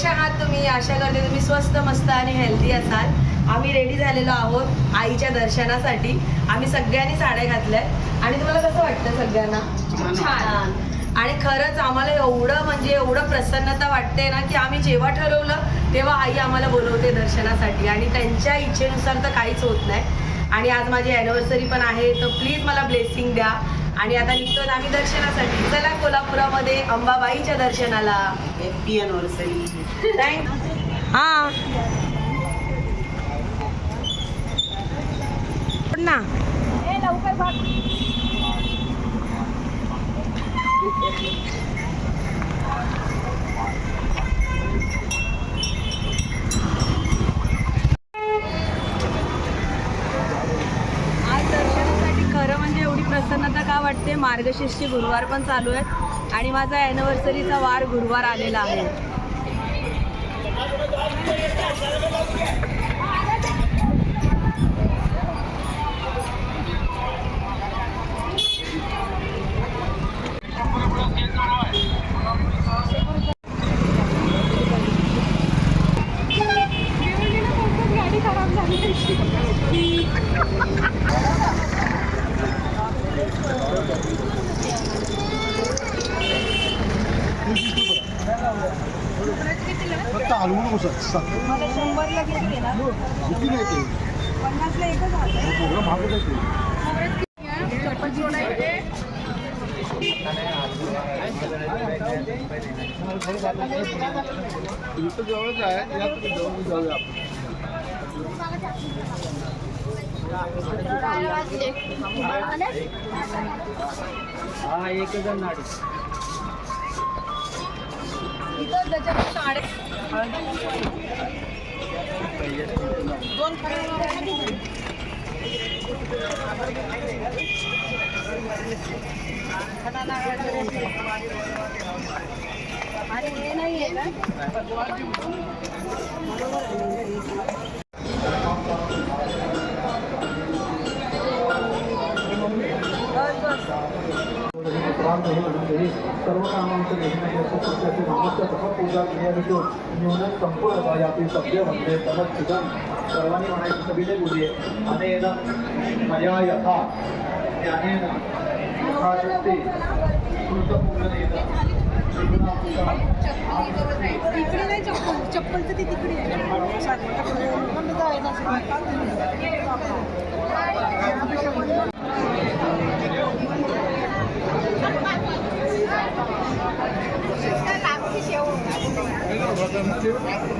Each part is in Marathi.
कशा आहात तुम्ही? आशा करते तुम्ही स्वस्त मस्त आणि हेल्दी असाल. आम्ही रेडी झालेलो आहोत आईच्या दर्शनासाठी. आम्ही सगळ्यांनी साड्या घातल्या आणि तुम्हाला कसं वाटतं सगळ्यांना? छान. आणि खरंच आम्हाला एवढं म्हणजे एवढं प्रसन्नता वाटते ना की आम्ही जेव्हा ठरवलं तेव्हा आई आम्हाला बोलवते दर्शनासाठी. आणि त्यांच्या इच्छेनुसार तर काहीच होत नाही. आणि आज माझी अॅनिव्हर्सरी पण आहे तर प्लीज मला ब्लेसिंग द्या. आणि आता निघतो आम्ही दर्शनासाठी. चला कोल्हापुरामध्ये अंबाबाईच्या दर्शनाला. हॅपी अॅनिव्हर्सरी हां. ना? आज दर्शनासाठी खरं म्हणजे एवढी प्रसन्नता का गुरुवार पण चालू आहेत आणि माझा ॲनिव्हर्सरीचा वार गुरुवार आलेला आहे. फक्त हलवू नको सर सा- शंभरला किती आहे ना किती नाही ते. पन्नासला एकच आहे. प्रोग्राम आहे इथं जवळच आहे या तुम्ही जवळ जाऊया आपण हा एक जण नाडी. इथं त्याच्यात साडे आणि हे नाही आहे ना? सर्व कामांचं निर्णय पूजा क्रियाविषो न्यूनच संपूर्ण यातील सभ्य म्हणजे तमत सर्वांनी म्हणायची सविने बोलिये अनेन मया यथा ज्ञानेन यथाशक्ती कृतपूजनेन तिकडे नाही चप्पल चप्पल तर ती तिकडे too?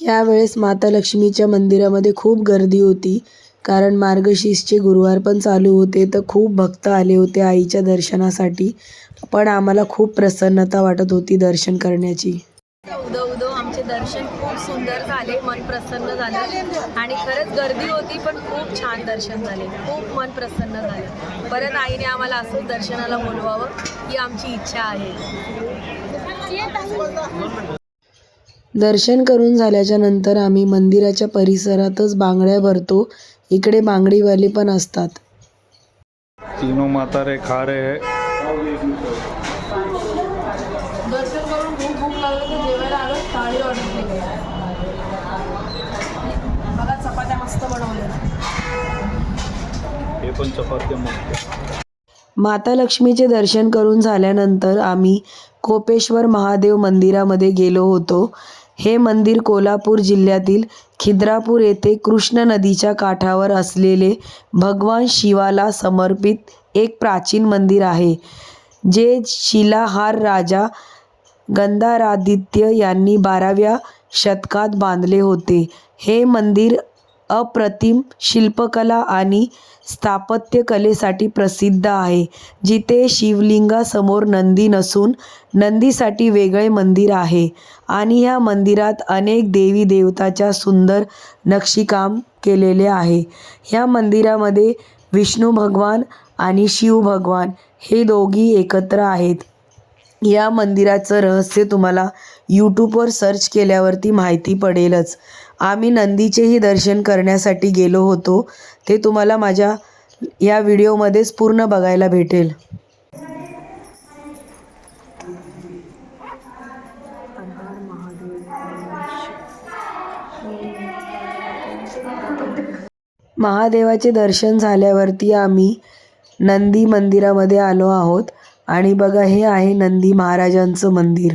यावेळेस माता लक्ष्मीच्या मंदिरामध्ये खूप गर्दी होती. कारण मार्गशीर्षचे गुरुवार पण चालू होते तर खूप भक्त आले होते आईच्या दर्शनासाठी. पण आम्हाला खूप प्रसन्नता वाटत होती दर्शन करण्याची. उदो उदो आमचे दर्शन खूप सुंदर झाले मन प्रसन्न झालं. आणि खरंच गर्दी होती पण खूप छान दर्शन झाले. खूप मन प्रसन्न झालं. परत आईने आम्हाला असंच दर्शनाला बोलवावं ही आमची इच्छा आहे. दर्शन करून झाल्याच्यानंतर आम्ही मंदिराच्या परिसरातच बांगड्या भरतो. इकडे बांगडीवाले पण असतात. तीनों माता रे खा रहे हैं दर्शन करून खूप भूक लागलं तर जेवायला आलो थाळी ऑर्डर केली. बघा चपात्या मस्त बनवल्या. हे पण चपात्या मस्त. माता लक्ष्मीचे दर्शन करून झाल्यानंतर आम्ही कोपेश्वर महादेव मंदिरामध्ये गेलो होतो. हे मंदिर कोल्हापूर जिल्ह्यातील खिद्रापूर येथे कृष्ण नदीच्या काठावर असलेले भगवान शिवाला समर्पित एक प्राचीन मंदिर आहे जे शिलाहार राजा गंधारादित्य यांनी बाराव्या शतकात बांधले होते. हे मंदिर अप्रतिम शिल्पकला आणि स्थापत्यकलेसाठी प्रसिद्ध आहे जिथे शिवलिंगासमोर नंदी नसून नंदीसाठी वेगळे मंदिर आहे आणि ह्या मंदिरात अनेक देवी देवताच्या सुंदर नक्षीकाम केलेले आहे. ह्या मंदिरामध्ये विष्णू भगवान आणि शिव भगवान हे दोघी एकत्र आहेत. या मंदिराचं रहस्य तुम्हाला यूट्यूबवर सर्च केल्यावरती माहिती पडेलच. आम्ही नंदीचेही दर्शन करण्यासाठी गेलो होतो. ते तुम्हाला माझ्या या व्हिडिओमध्येच पूर्ण बघायला भेटेल. महादेवाचे दर्शन झाल्यावरती आम्ही नंदी मंदिरामध्ये आलो आहोत. आणि बघा हे आहे नंदी महाराजांचं मंदिर.